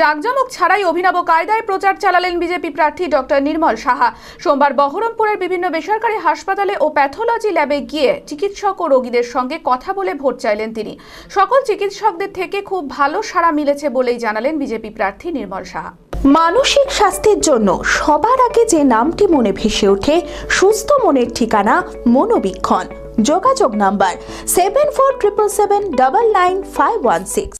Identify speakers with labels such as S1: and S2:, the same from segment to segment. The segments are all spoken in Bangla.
S1: জাঁকজমক ছাড়াই অভিনব কায়দায় প্রচার চালালেন বিজেপি প্রার্থী ডক্টর নির্মল সাহা। সোমবার বহরমপুরের বিভিন্ন বেসরকারি হাসপাতালে ও প্যাথোলজি ল্যাবে গিয়ে চিকিৎসক ও রোগীদের সঙ্গে কথা বলে ভোট চাইলেন তিনি। সকল চিকিৎসকদের থেকে খুব ভালো সাড়া মিলেছে বলেই জানালেন বিজেপি প্রার্থী নির্মল সাহা।
S2: মানসিক স্বাস্থ্যের জন্য সবার আগে যে নামটি মনে ভেসে ওঠে, সুস্থ মনের ঠিকানা মনোবীক্ষণ। যোগাযোগ number seven four triple seven double nine five one six.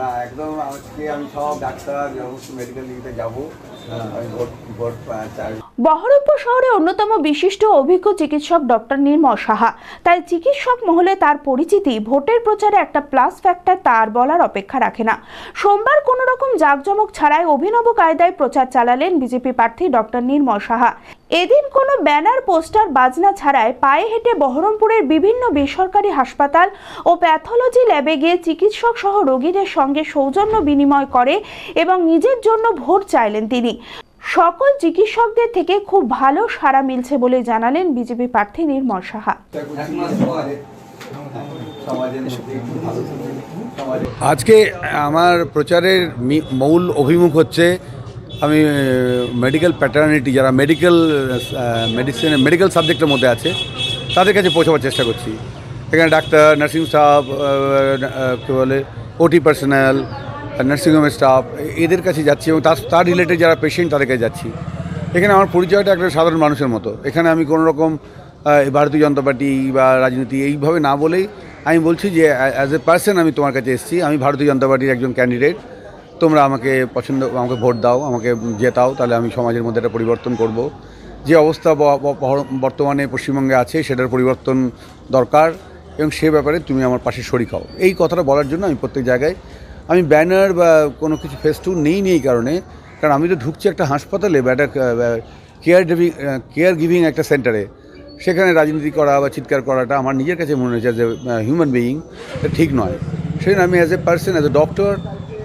S3: না একদম আজকে আমি সব ডাক্তার মেডিকেল যাব। চাই।
S2: বহরমপুর শহরে অন্যতম বিশিষ্ট অভিজ্ঞ চিকিৎসক ডক্টর নির্মল সাহা। তাই চিকিৎসক মহলে তার পরিচিতি ভোটের প্রচারে একটা প্লাস ফ্যাক্টর তার বলার অপেক্ষা রাখে না। সোমবার কোনো রকম জাঁকজমক ছাড়াই অভিনব কায়দায় প্রচার চালালেন বিজেপি প্রার্থী ডক্টর নির্মল সাহা। এদিন কোনো ব্যানার, পোস্টার, বাজনা ছাড়াই পায়ে হেঁটে বহরমপুরের বিভিন্ন বেসরকারি হাসপাতাল ও প্যাথোলজি ল্যাবে গিয়ে চিকিৎসক সহ রোগীদের সঙ্গে সৌজন্য বিনিময় করে এবং নিজের জন্য ভোট চাইলেন তিনি। সকল চিকিৎসকদের থেকে খুব ভালো সাড়া মিলছে বলে জানালেন বিজেপি প্রার্থী নির্মল সাহা।
S4: আজকে আমার প্রচারের মূল অভিমুখ হচ্ছে আমি মেডিকেল প্যাটার্নিটি যারা মেডিকেল মেডিসিন মেডিকেল সাবজেক্টের মধ্যে আছে, তাদের কাছে পৌঁছাবার চেষ্টা করছি। এখানে ডাক্তার নার্সিং স্টাফ কী বলে ওটি পার্সোনাল নার্সিংহোমের স্টাফ এদের কাছে যাচ্ছি এবং তার তার রিলেটেড যারা পেশেন্ট তাদের কাছে যাচ্ছি। এখানে আমার পরিচয়টা একটা সাধারণ মানুষের মতো। এখানে আমি কোনো রকম ভারতীয় জনতা পার্টি বা রাজনীতি এইভাবে না বলেই আমি বলছি যে অ্যাজ এ পার্সন আমি তোমার কাছে এসেছি, আমি ভারতীয় জনতা পার্টির একজন ক্যান্ডিডেট তোমরা আমাকে পছন্দ, আমাকে ভোট দাও, আমাকে জেতাও, তাহলে আমি সমাজের মধ্যে একটা পরিবর্তন করব। যে অবস্থা বর্তমানে পশ্চিমবঙ্গে আছে, সেটার পরিবর্তন দরকার, এবং সে ব্যাপারে তুমি আমার পাশে শরিক হও। এই কথাটা বলার জন্য আমি প্রত্যেক জায়গায়, আমি ব্যানার বা কোনো কিছু ফেস্টুন নেই নেই এই কারণে, কারণ আমি তো ঢুকছি একটা হাসপাতালে, বা একটা কেয়ার গিভিং কেয়ার গিভিং একটা সেন্টারে সেখানে রাজনীতি করা বা চিৎকার করাটা আমার নিজের কাছে মনে হয়েছে অ্যাজ এ হিউম্যান বিইং ঠিক নয়। সেই আমি as a person as a doctor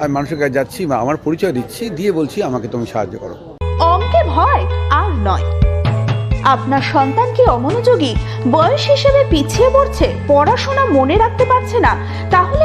S4: আমি মানুষের কাছে যাচ্ছি বা আমার পরিচয় দিচ্ছি, দিয়ে বলছি আমাকে তুমি সাহায্য করো।
S2: অঙ্কে ভয় আর নয়। আপনার সন্তান কি অমনোযোগী? বয়স হিসেবে পিছিয়ে পড়ছে, পড়াশোনা মনে রাখতে পারছে না, তাহলে